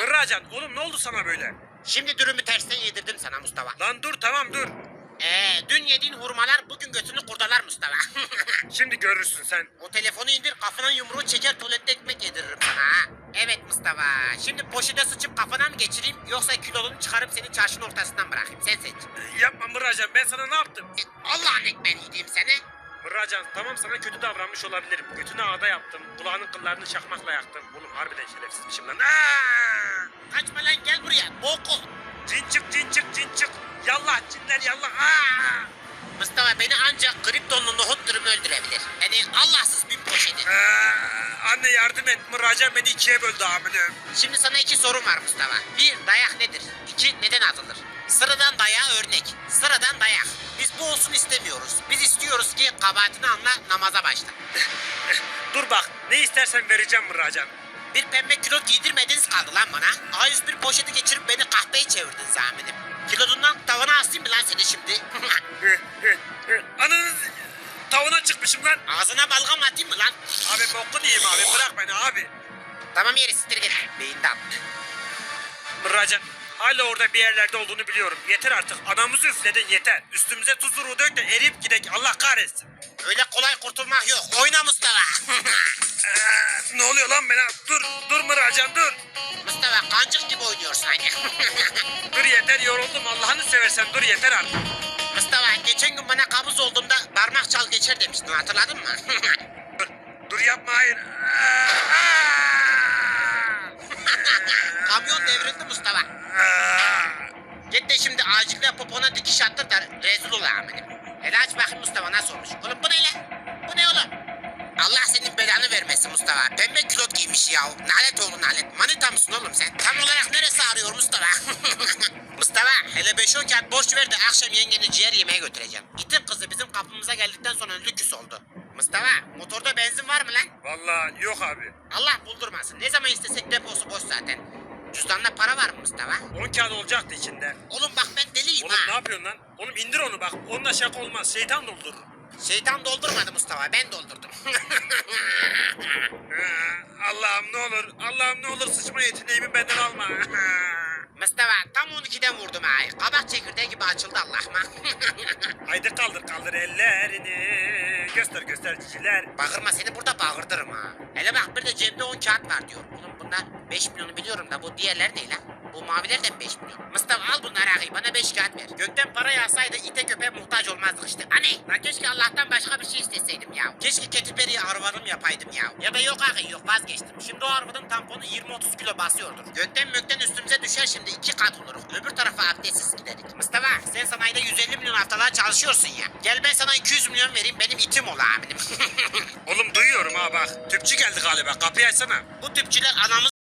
Mıracan oğlum ne oldu sana böyle? Şimdi dürümü tersten yedirdim sana Mustafa. Lan dur tamam dur. Ee, dün yediğin hurmalar bugün götünü kurdalar Mustafa. Şimdi görürsün sen. o telefonu indir kafana yumruğu çeker tuvalette ekmek yediririm sana ha. Evet Mustafa. Şimdi poşete sıçıp kafana mı geçireyim yoksa kilolunu çıkarıp seni çarşının ortasından bırakayım. Sen seç. Yapma Mıracan ben sana ne yaptım? E, Allah'ın ekmeğini yediğim seni. Mıracan tamam sana kötü davranmış olabilirim. Götünü ağda yaptım. Kulağının kıllarını çakmakla yaktım. Oğlum harbiden şerefsizmişim lan. Aa! Kaçma lan gel buraya. Boko. Cin çık cin çık cin çık. Yallah cinler yallah. Aa! Mustafa beni ancak kriptonlu nohut dürümü öldürebilir. Yani Allahsız bir poşeti. Aa, anne yardım et. Mıracan beni ikiye böldü amirim. Şimdi sana iki sorum var Mustafa. Bir, dayak nedir? İki, neden atılır? Sıradan dayağı örnek. Sıradan dayak. Olsun istemiyoruz. Biz istiyoruz ki kabahatini anla namaza başla. Dur bak ne istersen vereceğim Mıracan. Bir pembe kilot giydirmediniz kaldı lan bana. A101 poşeti geçirip beni kahveye çevirdin zaminim. Kilodundan tavana asayım mı lan seni şimdi? Ananız tavana çıkmışım lan. Ağzına balgam atayım mı lan? Abi bokunu yiyeyim abi bırak beni abi. Tamam yeri siktir git. Beyinden at. Hala orada bir yerlerde olduğunu biliyorum. Yeter artık anamızı üfledin yeter. Üstümüze tuzuru dök de eriyip gidek Allah kahretsin. Öyle kolay kurtulmak yok. Oyna Mustafa. Ee, ne oluyor lan bana? Dur dur Mıracan dur. Mustafa kancık gibi oynuyor sanki. Dur yeter yoruldum Allah'ını seversen dur yeter artık. Mustafa geçen gün bana kabuz olduğumda parmak çal geçer demiştin hatırladın mı? Dur, dur yapma hayır. Mustafa. Git de şimdi acilde popona dikiş attır da rezil ol amirim. Hele aç bakayım Mustafa nasıl olmuş. Oğlum bu ne lan? Bu ne oğlum? Allah senin belanı vermesin Mustafa. Pembe külot giymiş ya. Nalet oğlu nalet. Manita mısın oğlum sen? Tam olarak neresi ağrıyor Mustafa? Mustafa hele 5-10 kağıt borç ver de akşam yengeni ciğer yemeye götüreceğim. İtin kızı bizim kapımıza geldikten sonra lüküs oldu. Mustafa motorda benzin var mı lan? Vallahi yok abi. Allah buldurmasın. Ne zaman istesek deposu boş zaten. Cüzdanında para var mı Mustafa? 10 kağıt olacaktı içinde. Oğlum bak ben deliyim Oğlum ne ha. yapıyorsun lan? Oğlum indir onu bak. Onunla şaka olmaz. Şeytan doldurur. Şeytan doldurmadı Mustafa ben doldurdum. Ee, Allah'ım ne olur. Allah'ım ne olur sıçma yeteneğimi benden alma. Mustafa tam 12'den vurdum ha. Kabak çekirdeği gibi açıldı Allah'ıma. Haydi kaldır kaldır ellerini. Göster göster ciciler. Bağırma seni burada bağırdırım ha. Hele bak bir de cebde 10 kağıt var diyor. Bunlar 5 milyonu biliyorum da bu diğerler ne lan? Bu maviler de mi 5 milyon? Mustafa al bunları ağabey bana 5 kağıt ver. Gökten para yağsaydı ite köpeğe muhtaç olmazdık işte. Hani? Lan keşke Allah'tan başka bir şey isteseydim ya. Keşke Ketiperi'ye arvadım yapaydım ya. Ya da yok ağabey yok vazgeçtim. Şimdi o arvadın tamponu 20-30 kilo basıyordur. Gökten mökten üstümüze düşer şimdi iki kat oluruz. Öbür tarafa abdestsiz giderik. Mustafa sen sanayide 150 milyon haftalar çalışıyorsun ya. Gel ben sana 200 milyon vereyim benim itim ol amirim. Bak. Tüpçü geldi galiba. Kapıyı açsana. Bu tüpçüler anamızı